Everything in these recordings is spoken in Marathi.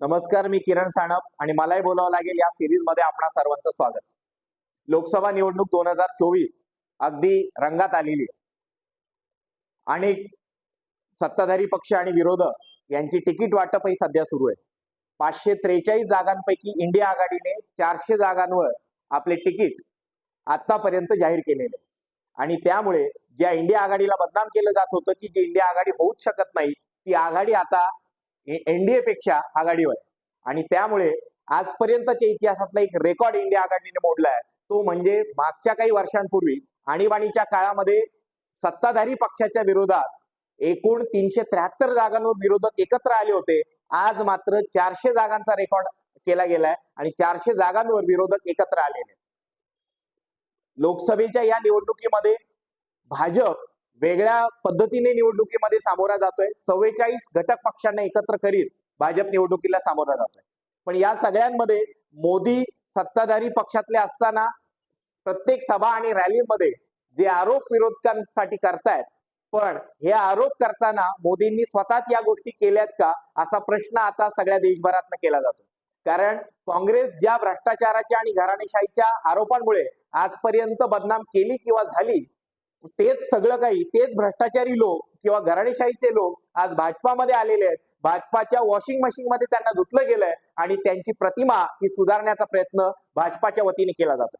नमस्कार मी किरण साणप आणि मलाही बोलावं लागेल या सिरीजमध्ये आपणा सर्वांचं स्वागत. लोकसभा निवडणूक दोन हजार चोवीस अगदी रंगात आलेली आणि सत्ताधारी पक्ष आणि विरोधक यांची तिकीट वाटपही सध्या सुरू आहे. पाचशे त्रेचाळीस जागांपैकी इंडिया आघाडीने चारशे जागांवर आपले तिकीट आतापर्यंत जाहीर केलेले आणि त्यामुळे ज्या इंडिया आघाडीला बदनाम केलं जात होतं की जी इंडिया आघाडी होऊच शकत नाही ती आघाडी आता एनडीए पेक्षा आघाडीवर आणि त्यामुळे आजपर्यंतच्या इतिहासातला एक रेकॉर्ड इंडिया आघाडीने मोडला आहे. तो म्हणजे मागच्या काही वर्षांपूर्वी आणीबाणीच्या काळामध्ये सत्ताधारी पक्षाच्या विरोधात एकूण तीनशे त्र्याहत्तर जागांवर विरोधक एकत्र आले होते. आज मात्र चारशे जागांचा रेकॉर्ड केला गेलाय आणि चारशे जागांवर विरोधक एकत्र आलेले लोकसभेच्या या निवडणुकीमध्ये भाजप वेगळ्या पद्धतीने निवडणुकीमध्ये सामोरा जातोय. चव्वेचाळीस घटक पक्षांना एकत्र करीत भाजप निवडणुकीला सामोरा जातोय. पण या सगळ्यांमध्ये मोदी सत्ताधारी पक्षातले असताना प्रत्येक सभा आणि रॅलीमध्ये जे आरोप विरोधकांसाठी करतायत पण हे आरोप करताना मोदींनी स्वतःच या गोष्टी केल्यात का असा प्रश्न आता सगळ्या देशभरातनं केला जातो कारण काँग्रेस ज्या भ्रष्टाचाराच्या आणि घराणेशाहीच्या आरोपांमुळे आजपर्यंत बदनाम केली किंवा झाली तेच सगळं काही तेच भ्रष्टाचारी लोक किंवा घराणेशाहीचे लोक आज भाजपामध्ये आलेले आहेत. भाजपाच्या वॉशिंग मशीन मध्ये त्यांना धुतलं गेलंय आणि त्यांची प्रतिमा ही सुधारण्याचा प्रयत्न भाजपाच्या वतीने केला जातो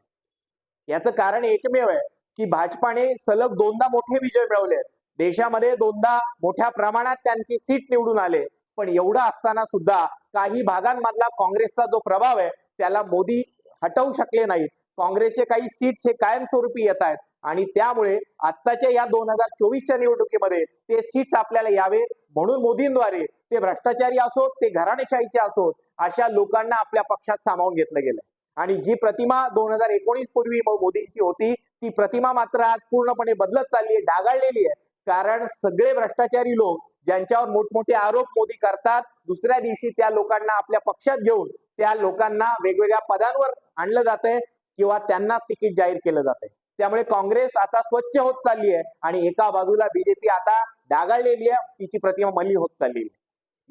याचं कारण एकमेव आहे की भाजपाने सलग दोनदा मोठे विजय मिळवले आहेत. देशामध्ये दोनदा मोठ्या प्रमाणात त्यांची सीट निवडून आले. पण एवढं असताना सुद्धा काही भागांमधला काँग्रेसचा जो प्रभाव आहे त्याला मोदी हटवू शकले नाहीत. काँग्रेसचे काही सीट्स हे कायमस्वरूपी येत आहेत. आणि त्यामुळे आत्ताच्या या दोन हजार चोवीसच्या निवडणुकीमध्ये ते सीट्स आपल्याला यावे म्हणून मोदींद्वारे ते भ्रष्टाचारी असोत ते घराणेशाहीचे असोत अशा लोकांना आपल्या पक्षात सामावून घेतलं गेलंय. आणि जी प्रतिमा दोन हजार एकोणीस पूर्वी मोदींची होती ती प्रतिमा मात्र आज पूर्णपणे बदलत चालली आहे डागाळलेली आहे. कारण सगळे भ्रष्टाचारी लोक ज्यांच्यावर मोठमोठे आरोप मोदी करतात दुसऱ्या दिवशी त्या लोकांना आपल्या पक्षात घेऊन त्या लोकांना वेगवेगळ्या पदांवर आणलं जातंय. किंवा त्यांना तिकीट जाहीर केलं जातंय. त्यामुळे काँग्रेस आता स्वच्छ होत चालली आहे आणि एका बाजूला बीजेपी आता डागाळलेली आहे तिची प्रतिमा मली होत चाललेली आहे.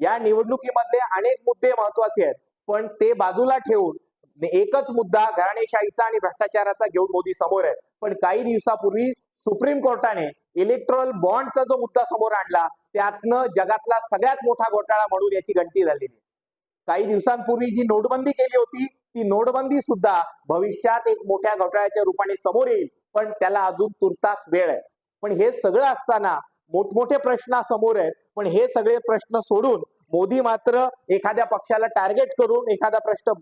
या निवडणुकीमधले अनेक मुद्दे महत्त्वाचे आहेत पण ते बाजूला ठेवून एकच मुद्दा घराणेशाहीचा आणि भ्रष्टाचाराचा घेऊन मोदी समोर आहे पण काही दिवसापूर्वी सुप्रीम कोर्टाने इलेक्ट्रॉल बॉन्डचा जो मुद्दा समोर आणला त्यातनं जगातला सगळ्यात मोठा घोटाळा म्हणून याची गणती झालेली काही दिवसांपूर्वी जी नोटबंदी केली होती ती नोटबंदी सुद्धा भविष्यात एक मोठ्या घोटाळ्याच्या रूपाने समोर येईल. पण त्याला अजून तुर्तास वेळ आहे. पण हे सगळं असताना मोठमोठे प्रश्न समोर आहेत. पण हे सगळे प्रश्न सोडून मोदी मात्र एखाद्या पक्षाला टार्गेट करून एखादा प्रश्न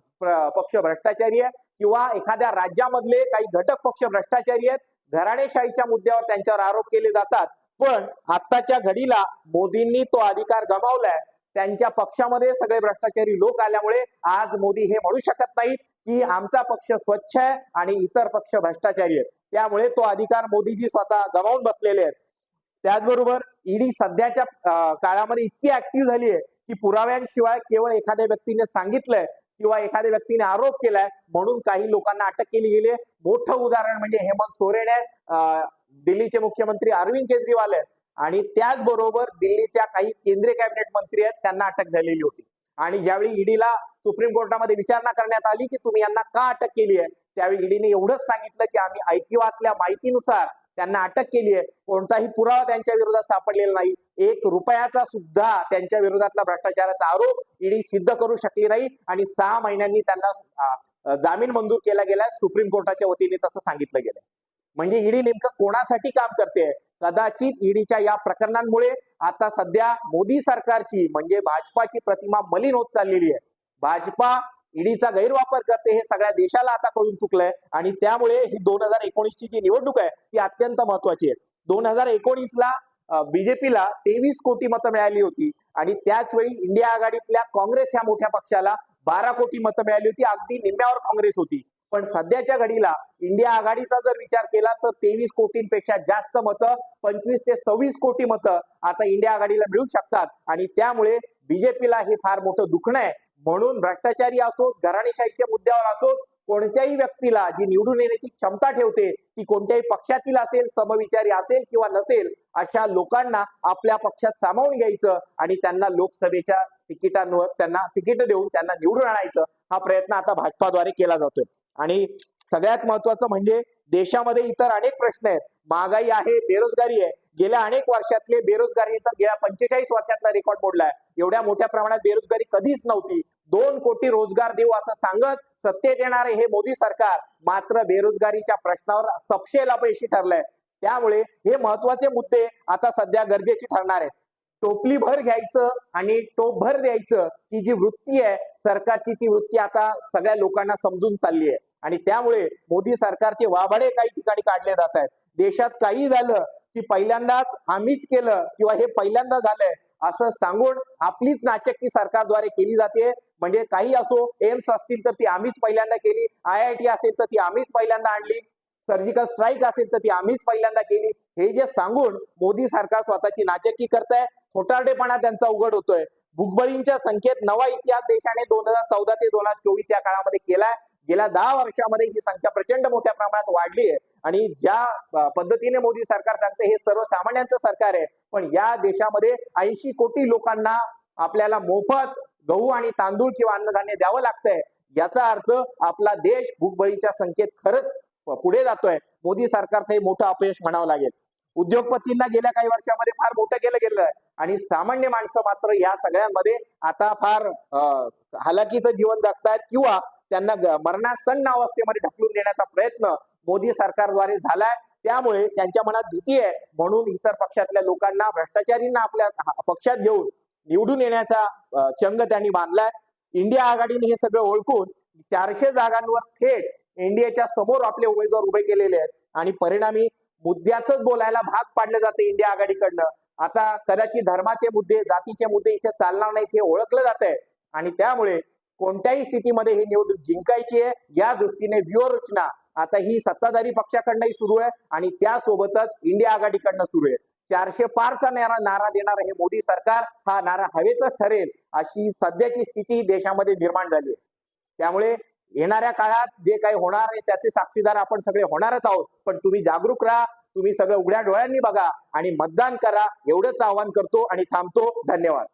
पक्ष भ्रष्टाचारी आहे किंवा एखाद्या राज्यामधले काही घटक पक्ष भ्रष्टाचारी आहेत. घराणेशाहीच्या मुद्द्यावर त्यांच्यावर आरोप केले जातात. पण आत्ताच्या घडीला मोदींनी तो अधिकार गमावलाय. त्यांच्या पक्षामध्ये सगळे भ्रष्टाचारी लोक आल्यामुळे आज मोदी हे म्हणू शकत नाहीत की आमचा पक्ष स्वच्छ आहे आणि इतर पक्ष भ्रष्टाचारी आहेत. त्यामुळे तो अधिकार मोदीजी स्वतः गमावून बसलेले आहेत. त्याचबरोबर ईडी सध्याच्या काळामध्ये इतकी ऍक्टिव्ह झाली आहे की पुराव्यांशिवाय केवळ एखाद्या व्यक्तीने सांगितलंय किंवा एखाद्या व्यक्तीने आरोप केलाय म्हणून काही लोकांना अटक केली गेली मोठं उदाहरण म्हणजे हेमंत सोरेन आहे. दिल्लीचे मुख्यमंत्री अरविंद केजरीवाल आहेत. आणि त्याचबरोबर दिल्लीच्या काही केंद्रीय कॅबिनेट मंत्री आहेत त्यांना अटक झालेली होती. आणि ज्यावेळी ईडीला सुप्रीम कोर्टामध्ये विचारणा करण्यात आली की तुम्ही यांना का अटक केली आहे त्यावेळी ईडीने एवढंच सांगितलं की आम्ही ऐकिवातल्या माहितीनुसार त्यांना अटक केली आहे. कोणताही पुरावा त्यांच्या विरोधात सापडलेला नाही. एक रुपयाचा सुद्धा त्यांच्या विरोधातला भ्रष्टाचाराचा आरोप ईडी सिद्ध करू शकली नाही आणि सहा महिन्यांनी त्यांना जामीन मंजूर केला गेलाय सुप्रीम कोर्टाच्या वतीने तसं सांगितलं गेलंय. म्हणजे ईडी नेमकं कोणासाठी काम करते? कदाचित ईडीच्या या प्रकरणांमुळे आता सध्या मोदी सरकारची म्हणजे भाजपाची प्रतिमा मलिन होत चाललेली आहे. भाजपा ईडीचा गैरवापर करते हे सगळ्या देशाला आता कळून चुकलंय आणि त्यामुळे ही दोन हजार एकोणीसची जी निवडणूक आहे ती अत्यंत महत्वाची आहे. दोन हजार एकोणीसला बीजेपीला तेवीस कोटी मतं मिळाली होती आणि त्याच वेळी इंडिया आघाडीतल्या काँग्रेस ह्या मोठ्या पक्षाला बारा कोटी मतं मिळाली होती. अगदी निम्म्यावर काँग्रेस होती. पण सध्याच्या घडीला इंडिया आघाडीचा जर विचार केला तर तेवीस कोटींपेक्षा जास्त मतं पंचवीस ते सव्वीस कोटी मतं आता इंडिया आघाडीला मिळू शकतात. आणि त्यामुळे बीजेपीला हे फार मोठं दुखणं आहे. म्हणून भ्रष्टाचारी असो घराणेशाहीच्या मुद्द्यावर असो कोणत्याही व्यक्तीला जी निवडून येण्याची क्षमता ठेवते ती कोणत्याही पक्षातील असेल समविचारी असेल किंवा नसेल अशा लोकांना आपल्या पक्षात सामावून घ्यायचं आणि त्यांना लोकसभेच्या तिकिटांवर त्यांना तिकीट देऊन त्यांना निवडून आणायचं हा प्रयत्न आता भाजपाद्वारे केला जातोय. आणि सगळ्यात महत्वाचं म्हणजे देशामध्ये इतर अनेक प्रश्न आहेत. महागाई आहे बेरोजगारी आहे. गेल्या अनेक वर्षातले बेरोजगारी तर गेल्या पंचेचाळीस वर्षातला रेकॉर्ड मोडलाय. एवढ्या मोठ्या प्रमाणात बेरोजगारी कधीच नव्हती. दोन कोटी रोजगार देऊ असं सांगत सत्तेत येणारे हे मोदी सरकार मात्र बेरोजगारीच्या प्रश्नावर सपशेल अपयशी ठरलंय. त्यामुळे हे महत्त्वाचे मुद्दे आता सध्या गरजेचे ठरणार आहेत. टोपली भर घ्यायचं आणि टोप भर द्यायचं ही जी वृत्ती आहे सरकारची ती वृत्ती आता सगळ्या लोकांना समजून चालली आहे. आणि त्यामुळे मोदी सरकारचे वाभाडे काही ठिकाणी काढले जात आहेत. देशात काही झालं की पहिल्यांदाच आम्हीच केलं किंवा हे पहिल्यांदा झालंय असं सांगून आपलीच नाचक्की सरकारद्वारे केली जाते. म्हणजे काही असो एम्स असतील तर ती आम्हीच पहिल्यांदा केली. आय आय टी असेल तर ती आम्हीच पहिल्यांदा आणली. सर्जिकल स्ट्राईक असेल तर ती आम्हीच पहिल्यांदा केली. हे जे सांगून मोदी सरकार स्वतःची नाचक्की करताय खोटारडेपणा त्यांचा उघड होतोय. भुगबळींच्या संख्येत नवा इतिहास देशाने दोन हजार चौदा ते दोन हजार चोवीस या काळामध्ये केलाय. गेल्या दहा वर्षामध्ये ही संख्या प्रचंड मोठ्या प्रमाणात वाढली आहे. आणि ज्या पद्धतीने मोदी सरकार सांगते हे सर्वसामान्यांचं सरकार आहे. पण या देशामध्ये ऐंशी कोटी लोकांना आपल्याला मोफत गहू आणि तांदूळ किंवा अन्नधान्य द्यावं लागतंय. याचा अर्थ आपला देश भूकबळीच्या संख्येत खरंच पुढे जातोय. मोदी सरकारचं हे मोठं अपयश म्हणावं लागेल. उद्योगपतींना गेल्या काही वर्षामध्ये फार मोठं केलं गेलं आहे. आणि सामान्य माणसं मात्र या सगळ्यांमध्ये आता फार हालाकीचं जीवन जगतायत किंवा त्यांना मरणासन्न अवस्थेमध्ये ढकलून देण्याचा प्रयत्न मोदी सरकारद्वारे झालाय. त्यामुळे त्यांच्या मनात भीती आहे. म्हणून इतर पक्षातल्या लोकांना भ्रष्टाचारींना आपल्या पक्षात घेऊन निवडून येण्याचा चंग त्यांनी बांधलाय. इंडिया आघाडीने हे सगळं ओळखून चारशे जागांवर थेट इंडियाच्या समोर आपले उमेदवार उभे केलेले आहेत. आणि परिणामी मुद्द्याच बोलायला भाग पाडले जाते इंडिया आघाडीकडनं. आता कदाचित धर्माचे मुद्दे जातीचे मुद्दे इथे चालणार नाहीत हे ओळखलं जात आहे आणि त्यामुळे कोणत्याही स्थितीमध्ये ही निवडणूक जिंकायची आहे या दृष्टीने व्यूहरचना. आता ही सत्ताधारी पक्षाकडनंही सुरू आहे आणि त्यासोबतच इंडिया आघाडीकडनं सुरू आहे. चारशे पारचा नारा नारा देणार हे मोदी सरकार हा नारा हवेतच ठरेल अशी सध्याची स्थिती देशामध्ये निर्माण झाली आहे. त्यामुळे येणाऱ्या काळात जे काही होणार आहे त्याचे साक्षीदार आपण सगळे होणारच आहोत. पण तुम्ही जागरूक राहा तुम्ही सगळं उघड्या डोळ्यांनी बघा आणि मतदान करा. एवढंच आवाहन करतो आणि थांबतो. धन्यवाद.